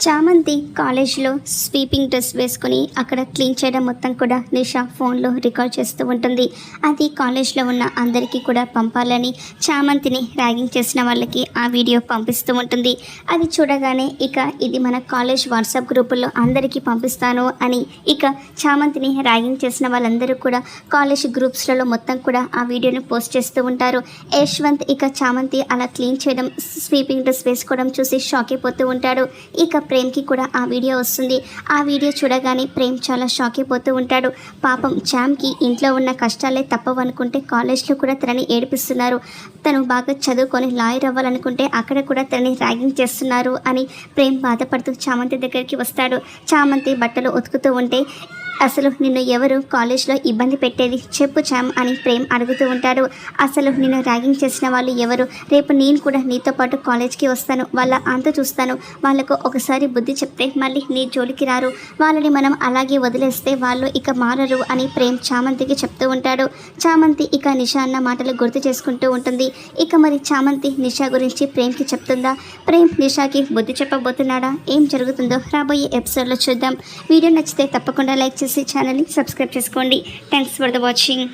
చామంతి కాలేజ్లో sweeping dress వేసుకుని అక్కడ క్లీన్ చేయడం మొత్తం కూడా నిషా ఫోన్లో రికార్డ్ చేస్తూ ఉంటుంది. అది కాలేజ్లో ఉన్న అందరికీ కూడా పంపాలని చామంతిని ర్యాగింగ్ చేసిన వాళ్ళకి ఆ వీడియో పంపిస్తూ ఉంటుంది. అది చూడగానే ఇక ఇది మన కాలేజ్ వాట్సాప్ గ్రూపుల్లో అందరికీ పంపిస్తాను అని ఇక చామంతిని ర్యాగింగ్ చేసిన వాళ్ళందరూ కూడా కాలేజ్ గ్రూప్స్లలో మొత్తం కూడా ఆ వీడియోని పోస్ట్ చేస్తూ ఉంటారు. యశ్వంత్ ఇక చామంతి అలా క్లీన్ చేయడం స్వీపింగ్ డ్రెస్ వేసుకోవడం చూసి షాక్ అయిపోతూ ఉంటాడు. ఇక ప్రేమ్కి కూడా ఆ వీడియో వస్తుంది. ఆ వీడియో చూడగానే ప్రేమ్ చాలా షాక్ అయిపోతూ ఉంటాడు. పాపం చామ్కి ఇంట్లో ఉన్న కష్టాలే తప్పవనుకుంటే కాలేజ్లో కూడా తనని ఏడిపిస్తున్నారు. తను బాగా చదువుకొని లాయర్ అవ్వాలనుకుంటే అక్కడ కూడా తనని ర్యాగింగ్ చేస్తున్నారు అని ప్రేమ్ బాధపడుతూ చామంతి దగ్గరికి వస్తాడు. చామంతి బట్టలు ఉతుకుతూ ఉంటే అసలు నిన్ను ఎవరు కాలేజ్లో ఇబ్బంది పెట్టేది? చెప్పు చామ్ అని ప్రేమ్ అడుగుతూ ఉంటాడు. అసలు నిన్ను ర్యాగింగ్ చేసిన వాళ్ళు ఎవరు? రేపు నేను కూడా నీతో పాటు కాలేజ్కి వస్తాను. వాళ్ళ అంత చూస్తాను. వాళ్ళకు ఒకసారి బుద్ధి చెప్తే మళ్ళీ నీ జోలికి రారు. వాళ్ళని మనం అలాగే వదిలేస్తే వాళ్ళు ఇక మారరు అని ప్రేమ్ చామంతికి చెప్తూ ఉంటాడు. చామంతి ఇక నిషా అన్న మాటలు గుర్తు చేసుకుంటూ ఉంటుంది. ఇక మరి చామంతి నిషా గురించి ప్రేమ్కి చెప్తుందా? ప్రేమ్ నిషాకి బుద్ధి చెప్పబోతున్నాడా? ఏం జరుగుతుందో రాబోయే ఎపిసోడ్లో చూద్దాం. వీడియో నచ్చితే తప్పకుండా లైక్ చేసి ఛానల్ని సబ్స్క్రైబ్ చేసుకోండి. Thanks for the watching